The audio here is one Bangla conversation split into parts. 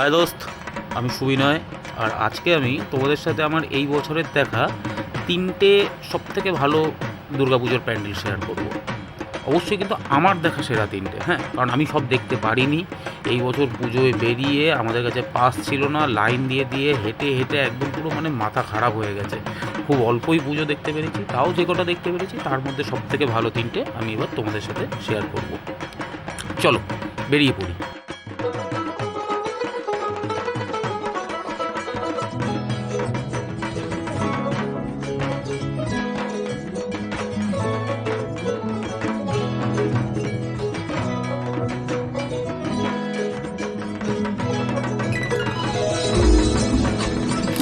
হায় দোস্ত, আমি সুবিনয়, আর আজকে আমি তোমাদের সাথে আমার এই বছরের দেখা তিনটে সবথেকে ভালো দুর্গাপুজোর প্যান্ডেল শেয়ার করব। অবশ্যই কিন্তু আমার দেখা সেরা তিনটে হ্যাঁ কারণ আমি সব দেখতে পারিনি। এই বছর পুজোয় বেরিয়ে আমাদের কাছে পাস ছিল না, লাইন দিয়ে দিয়ে হেঁটে হেঁটে একদম পুরো মানে মাথা খারাপ হয়ে গেছে। খুব অল্পই পুজো দেখতে পেরেছি, তাও যে কটা দেখতে পেরেছি, তার মধ্যে সবথেকে ভালো তিনটে আমি এবার তোমাদের সাথে শেয়ার করব। চলো, বেরিয়ে পড়ি।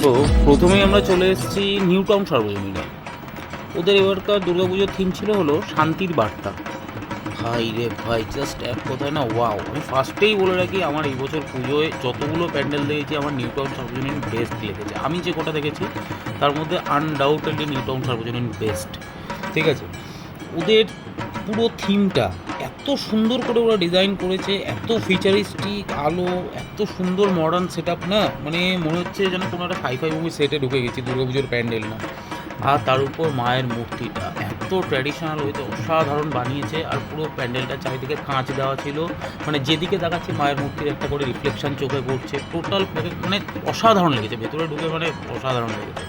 তো প্রথমেই আমরা চলে এসেছি নিউ টাউন সর্বজনীনে। ওদের এবারকার দুর্গাপুজোর থিম ছিল হলো শান্তির বার্তা। ভাই রে ভাই জাস্ট এক কথায় না ওয়াও আমি ফার্স্টেই বলে রাখি, আমার এই বছর পুজোয় যতগুলো প্যান্ডেল দেখেছি, আমার নিউ টাউন সর্বজনীন বেস্ট লেগেছে। আমি যে কটা দেখেছি, তার মধ্যে আনডাউটেডলি নিউ টাউন সর্বজনীন বেস্ট ঠিক আছে? ওদের পুরো থিমটা সুন্দর করে ওরা ডিজাইন করেছে, এত ফিচারিস্টিক আলো, এত সুন্দর মডার্ন সেট না? মানে মনে হচ্ছে যেন কোনো একটা ফাই ফাই মুভি সেটে ঢুকে গেছি, দুর্গাপুজোর প্যান্ডেল না। আর তার উপর মায়ের মূর্তিটা, এত ট্র্যাডিশনাল হয়েছে, অসাধারণ বানিয়েছে, আর পুরো প্যান্ডেলটা চারিদিকে কাঁচ দেওয়া ছিল। মানে যেদিকে দেখাচ্ছে মায়ের মূর্তির একটা করে রিফ্লেকশন চোখে পড়ছে টোটাল মানে অসাধারণ লেগেছে, ভেতরে ঢুকে মানে অসাধারণ লেগেছে।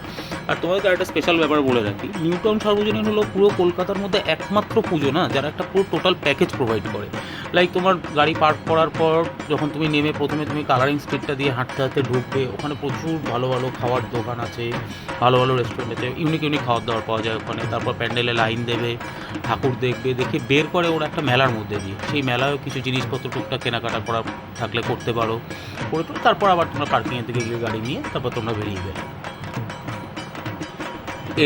আর তোমাকে একটা স্পেশাল ব্যাপার বলে রাখি। নিউটাউন সার্বজনীন হলো পুরো কলকাতার মধ্যে একমাত্র পুজো, না? যারা একটা পুরো টোটাল প্যাকেজ প্রোভাইড করে। লাইক তোমার গাড়ি পার্ক করার পর যখন তুমি নেমে প্রথমে তুমি কালারিং স্ট্রিটটা দিয়ে হাঁটতে হাঁটতে ঢুকবে, ওখানে প্রচুর ভালো ভালো খাওয়ার দোকান আছে, ভালো ভালো রেস্টুরেন্ট আছে ইউনিক ইউনিক খাওয়ার দাওয়ার পাওয়া যায় ওখানে। তারপর প্যান্ডেলে লাইন দেবে, ঠাকুর দেখবে, দেখে বের করে ওরা একটা মেলার মধ্যে দিয়ে। সেই মেলায়ও কিছু জিনিসপত্র টুকটাক কেনাকাটা করা থাকলে করতে পারো, করে তারপর আবার তোমরা পার্কিংয়ের দিকে গিয়ে গাড়ি নিয়ে তারপর তোমরা বেরিয়ে গেলে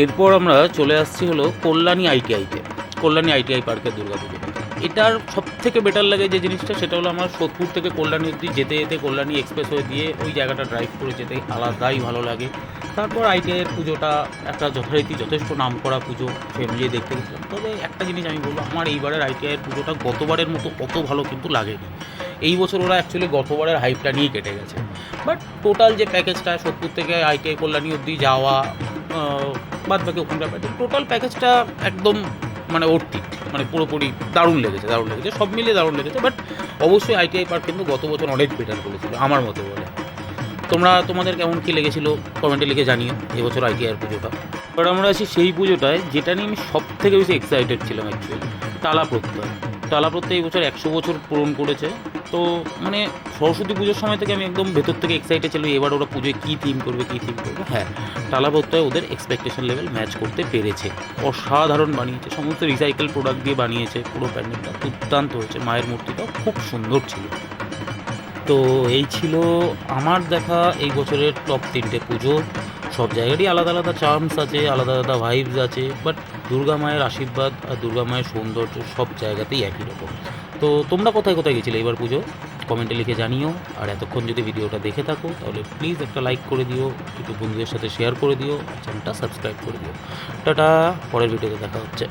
এরপর আমরা চলে আসছি হলো কল্যাণী আইটিআইতে কল্যাণী আইটিআই পার্কের দুর্গাপুজো এটার সব থেকে বেটার লাগে যে জিনিসটা, সেটা হলো আমার সোদপুর থেকে কল্যাণী অব্দি যেতে যেতে কল্যাণী এক্সপ্রেস হয়ে দিয়ে ওই জায়গাটা ড্রাইভ করে যেতে আলাদাই ভালো লাগে। তারপর আইটিআইয়ের পুজোটা একটা যথারীতি যথেষ্ট নাম করা পুজো অনুযায়ী দেখতে গেছিলাম। তবে একটা জিনিস আমি বলব, আমার এইবারের আইটিআইয়ের পুজোটা গতবারের মতো অত ভালো কিন্তু লাগেনি। এই বছর ওরা অ্যাকচুয়ালি গতবারের হাইপটা নিয়ে কেটে গেছে। বাট টোটাল যে প্যাকেজটা সোদপুর থেকে আইটিআই কল্যাণী অব্দি যাওয়া বাদ বাকি ওখানকার টোটাল প্যাকেজটা একদম মানে অর্থিক মানে পুরোপুরি দারুণ লেগেছে দারুণ লেগেছে। সব মিলিয়ে দারুণ লেগেছে। বাট অবশ্যই আইটিআই পার্ক কিন্তু গত বছর অনেক বেটার করেছিল, আমার মতো বলে। তোমরা, তোমাদের কেমন কী লেগেছিলো? কমেন্টে লিখে জানিও এবছর আইটিআইয়ের পুজোটা। এবার আমরা আছি সেই পুজোটায়, যেটা নিয়ে আমি সব থেকে বেশি এক্সাইটেড ছিলাম অ্যাকচুয়ালি টালা প্রত্যয় টালা প্রত্যয় এই বছর একশো বছর পূরণ করেছে। তো মানে সরস্বতী পুজোর সময় থেকে আমি একদম ভেতর থেকে এক্সাইটেড ছিল এবার ওরা পুজোয় কী থিম করবে, কী থিম করবে। হ্যাঁ টালা প্রত্যয় ওদের এক্সপেকটেশন লেভেল ম্যাচ করতে পেরেছে। অসাধারণ বানিয়েছে, সমস্ত রিসাইকেল প্রোডাক্ট দিয়ে বানিয়েছে, পুরো প্যান্ডেলটা দুর্দান্ত হয়েছে, মায়ের মূর্তিটাও খুব সুন্দর ছিল। তো এই ছিল আমার দেখা এই বছরের টপ তিনটে পুজো। সব জায়গারই আলাদা আলাদা চার্মস আছে, আলাদা আলাদা ভাইবস আছে বাট দুর্গা মায়ের আশীর্বাদ আর দুর্গা মায়ের সৌন্দর্য সব জায়গাতেই একই রকম। তো তোমরা কোথায় কোথায় গেছিলে? এবার পুজো। কমেন্টে লিখে জানিও। আর এতক্ষণ যদি ভিডিওটা দেখে থাকো, তাহলে প্লিজ একটা লাইক করে দিও, একটু বন্ধুদের সাথে শেয়ার করে দিও চ্যানেলটা সাবস্ক্রাইব করে দিও। টাটা! পরের ভিডিওতে দেখা হচ্ছে।